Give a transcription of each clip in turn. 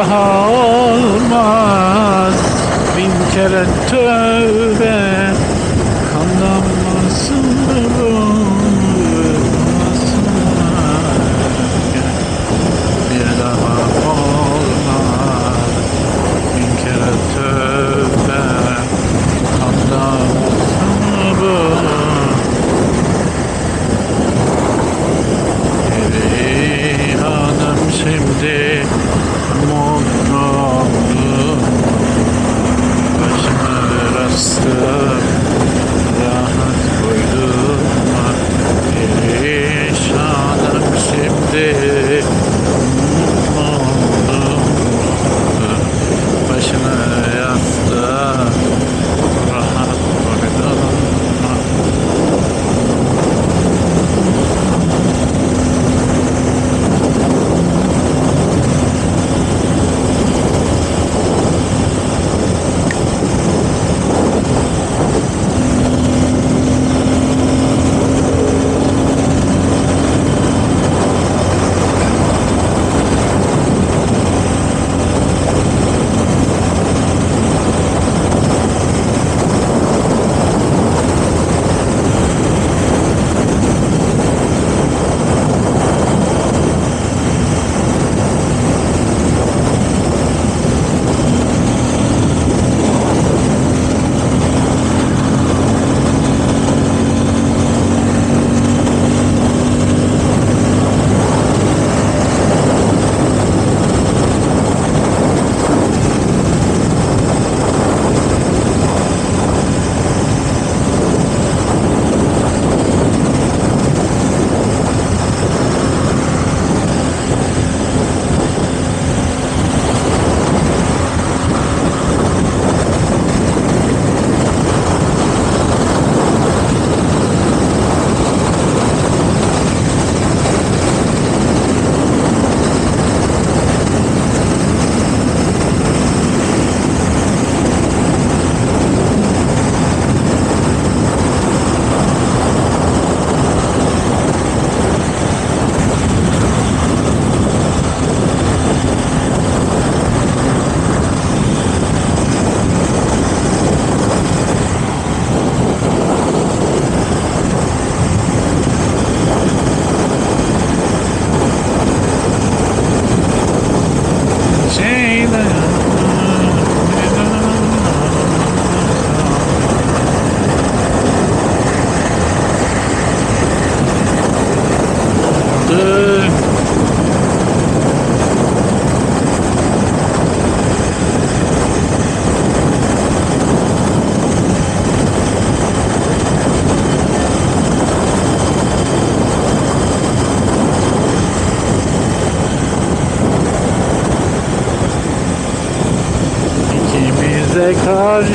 daha olmaz. Bin kere tövbe.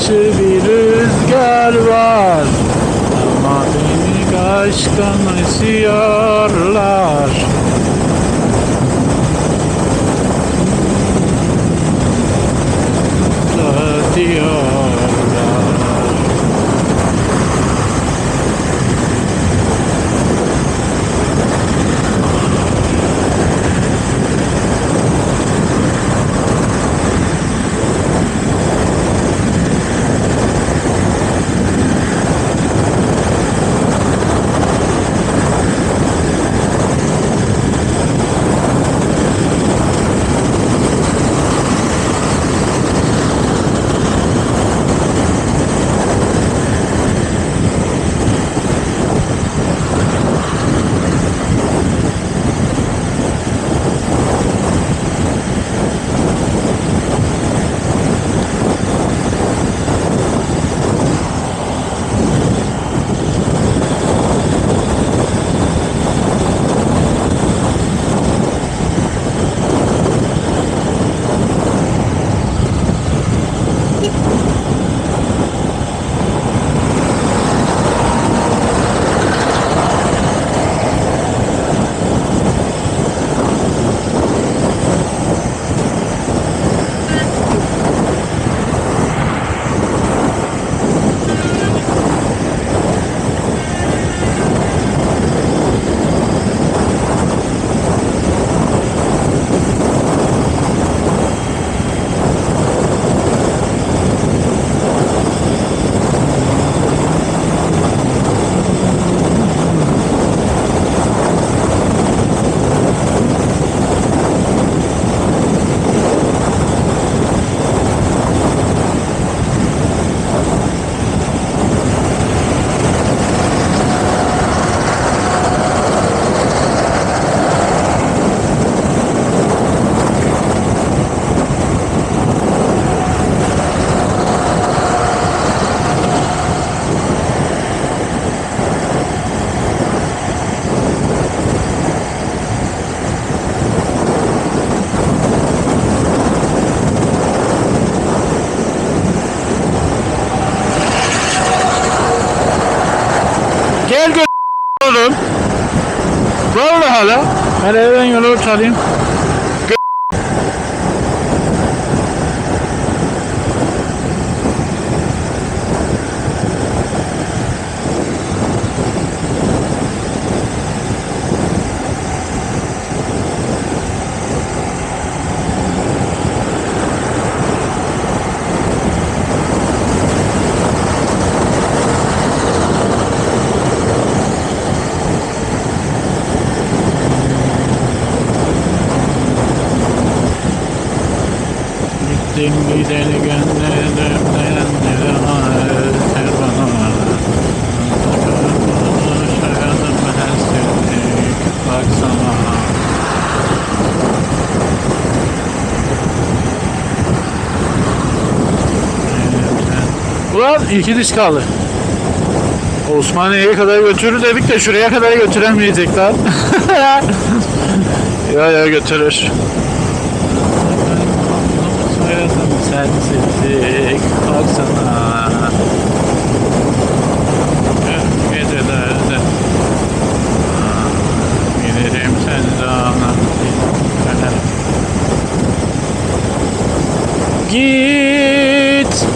karşı bir rüzgar var. Ama beni aşkın esiyor Ben evden yolu çalayım. Hasretlik baksana Ulan iki diş kaldı. Osmaniye'ye kadar götürür dedik de şuraya kadar götüremeyecek lan. ya ya götürür. Sensizlik baksana Gecelerde. Bilirim sen sana Git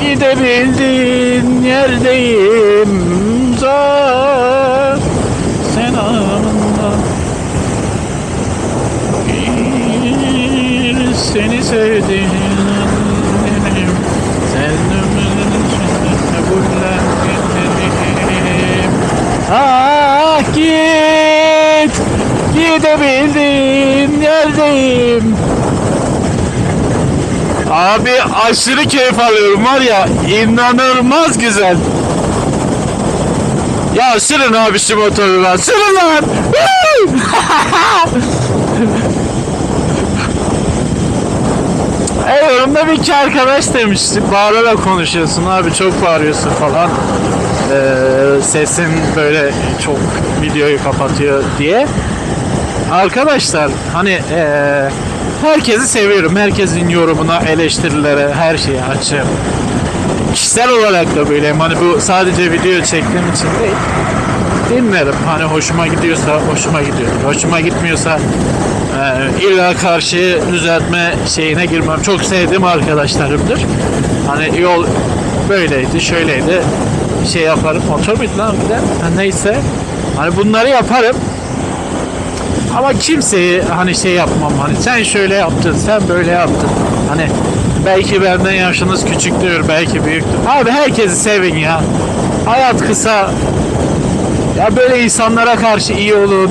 Gidebildiğin yerdeyim. Zar Sen anında. Bir seni sevdim Ah git Gidebildiğin yerdeyim Abi aşırı keyif alıyorum var ya inanılmaz güzel ya sürün abi şu motoru lan sürün lan E yorumda bir iki arkadaş demişti. Bağırarak konuşuyorsun abi çok bağırıyorsun falan. Ee, sesin böyle çok videoyu kapatıyor diye. Arkadaşlar hani ee, herkesi seviyorum. Herkesin yorumuna, eleştirilere, her şeye açığım. Kişisel olarak da böyleyim. Hani bu sadece video çektiğim için değil dinlerim. Hani hoşuma gidiyorsa hoşuma gidiyor. Hoşuma gitmiyorsa e, illa karşı düzeltme şeyine girmem. Çok sevdiğim arkadaşlarımdır. Hani yol böyleydi, şöyleydi. Şey yaparım. Motor muydu lan bir de? Neyse. Hani bunları yaparım. Ama kimseyi hani şey yapmam. Hani sen şöyle yaptın, sen böyle yaptın. Hani belki benden yaşınız küçüktür, belki büyüktür. Abi herkesi sevin ya. Hayat kısa. Ya böyle insanlara karşı iyi olun.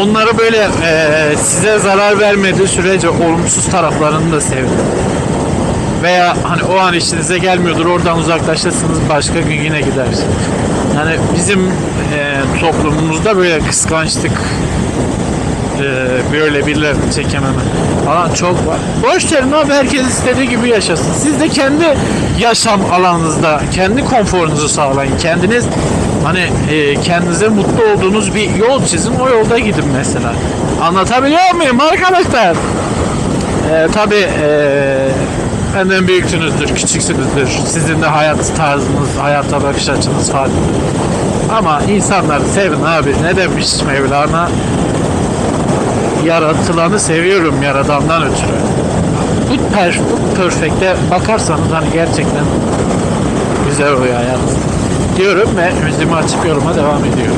Onları böyle eee, size zarar vermediği sürece olumsuz taraflarını da sevin. Veya hani o an işinize gelmiyordur oradan uzaklaşırsınız başka gün yine gidersiniz. Yani bizim eee, toplumumuzda böyle kıskançlık eee, böyle birilerini çekememe falan çok var. Boş verin abi herkes istediği gibi yaşasın. Siz de kendi yaşam alanınızda kendi konforunuzu sağlayın. Kendiniz hani eee, kendinize mutlu olduğunuz bir yol çizin o yolda gidin mesela. Anlatabiliyor muyum arkadaşlar? Ee, tabii ee, benden büyüksünüzdür, küçüksünüzdür. Sizin de hayat tarzınız, hayata bakış açınız farklı. Ama insanları sevin abi. Ne demiş Mevlana? Yaratılanı seviyorum yaradandan ötürü. Bu, per, bu perfect'e bakarsanız hani gerçekten güzel oluyor hayat. Diyorum ve müziğimi açıp yoruma devam ediyorum.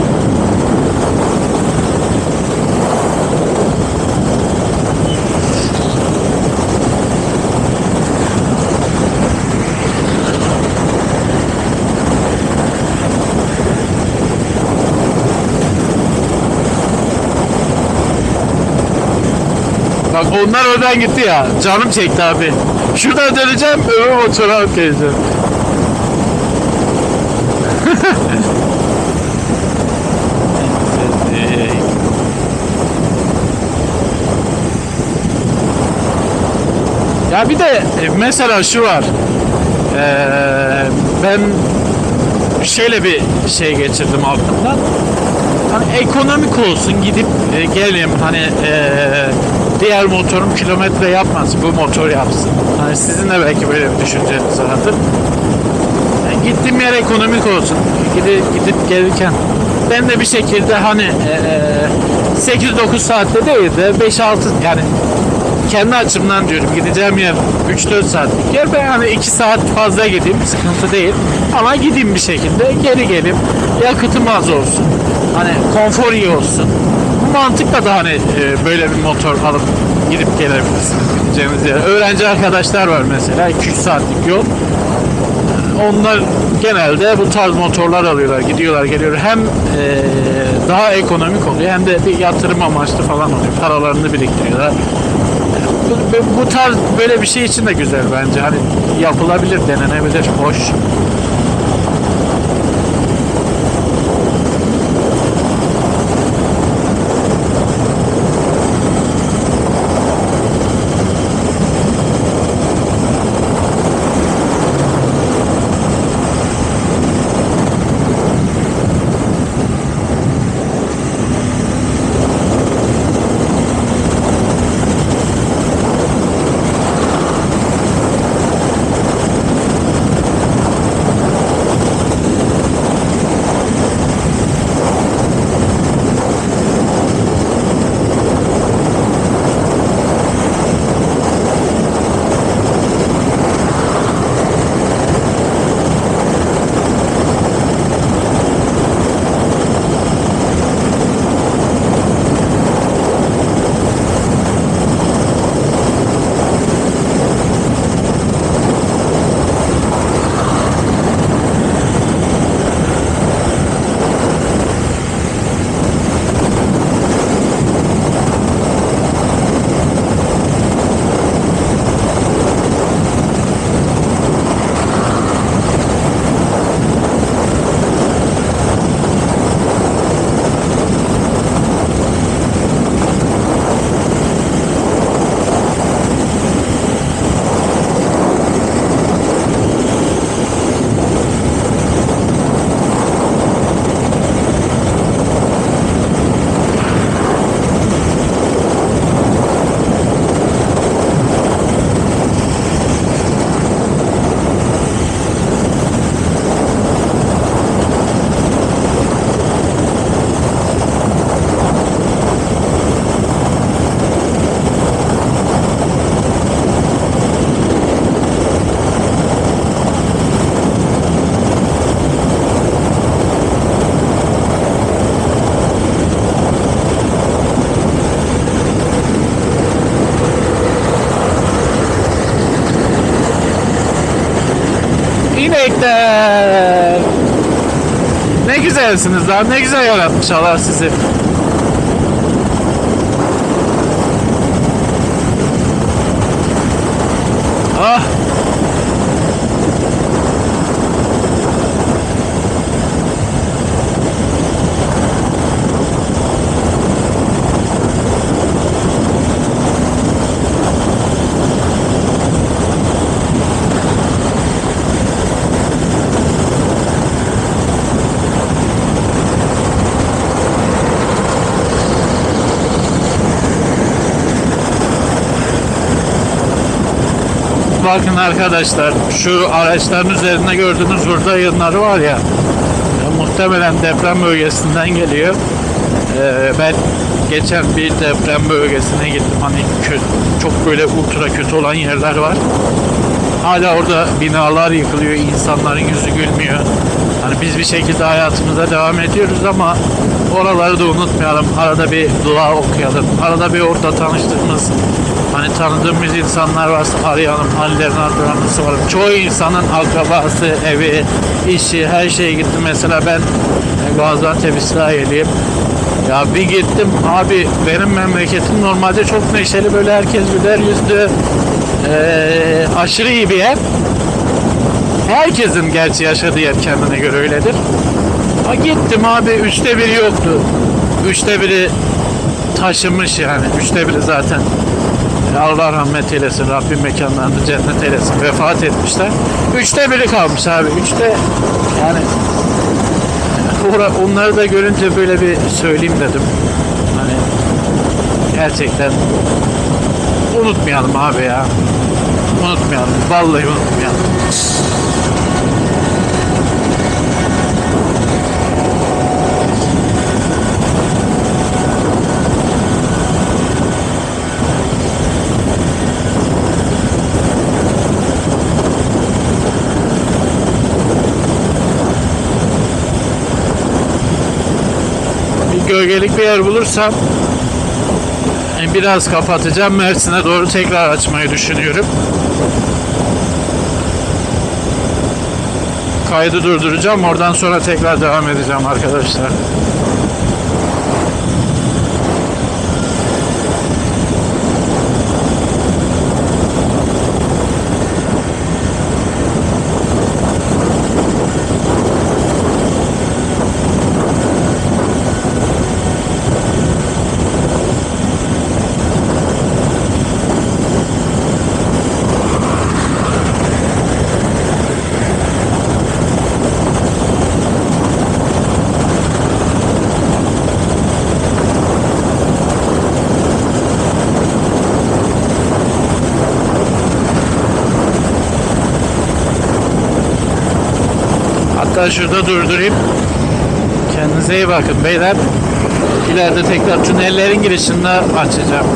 Bak onlar oradan gitti ya. Canım çekti abi. Şuradan döneceğim öbür motora geleceğim. ya bir de e, mesela şu var. Ee, ben şöyle bir şey geçirdim aklımdan. Hani ekonomik olsun gidip e, geleyim hani e, diğer motorum kilometre yapmaz bu motor yapsın. Hani sizin de belki böyle bir düşünceniz vardır. Yani gittiğim yer ekonomik olsun. Gidip, gidip gelirken ben de bir şekilde hani e, 8-9 saatte değil de 5-6 yani kendi açımdan diyorum gideceğim yer 3-4 saatlik yer ben hani 2 saat fazla gideyim sıkıntı değil. Ama gideyim bir şekilde geri gelip yakıtım az olsun. Hani konfor iyi olsun. Bu mantıkla da hani e, böyle bir motor alıp gidip gelebilirsiniz gideceğiniz yere öğrenci arkadaşlar var mesela 2-3 saatlik yol. Onlar genelde bu tarz motorlar alıyorlar, gidiyorlar, geliyorlar. Hem eee, daha ekonomik oluyor hem de bir yatırım amaçlı falan oluyor. Paralarını biriktiriyorlar. Bu, bu tarz böyle bir şey için de güzel bence. Hani yapılabilir, denenebilir, hoş. Ne güzelsiniz lan. Ne güzel yaratmış Allah sizi. Bakın arkadaşlar şu araçların üzerinde gördüğünüz burada yığınları var ya, ya muhtemelen deprem bölgesinden geliyor. Ee, ben geçen bir deprem bölgesine gittim. Hani kö- çok böyle ultra kötü olan yerler var. Hala orada binalar yıkılıyor, insanların yüzü gülmüyor. Hani biz bir şekilde hayatımıza devam ediyoruz ama oraları da unutmayalım. Arada bir dua okuyalım. Arada bir orada tanıştığımız, hani tanıdığımız insanlar varsa arayalım, hallerini hatırlarını soralım. Çoğu insanın akrabası, evi, işi, her şeye gitti. Mesela ben e, Gaziantep İsrail'iyim. Ya bir gittim abi benim memleketim normalde çok neşeli böyle herkes güler yüzlü eee, aşırı iyi bir yer. Herkesin gerçi yaşadığı yer kendine göre öyledir. Ha gittim abi üçte biri yoktu. Üçte biri taşınmış yani. Üçte biri zaten Allah rahmet eylesin. Rabbim mekanlarını cennet eylesin. Vefat etmişler. Üçte biri kalmış abi. Üçte yani onları da görünce böyle bir söyleyeyim dedim. Hani gerçekten unutmayalım abi ya. Unutmayalım. Vallahi unutmayalım. Gölgelik bir yer bulursam biraz kapatacağım. Mersin'e doğru tekrar açmayı düşünüyorum. Kaydı durduracağım. Oradan sonra tekrar devam edeceğim arkadaşlar. Hatta şurada durdurayım. Kendinize iyi bakın beyler. İleride tekrar tünellerin girişinde açacağım.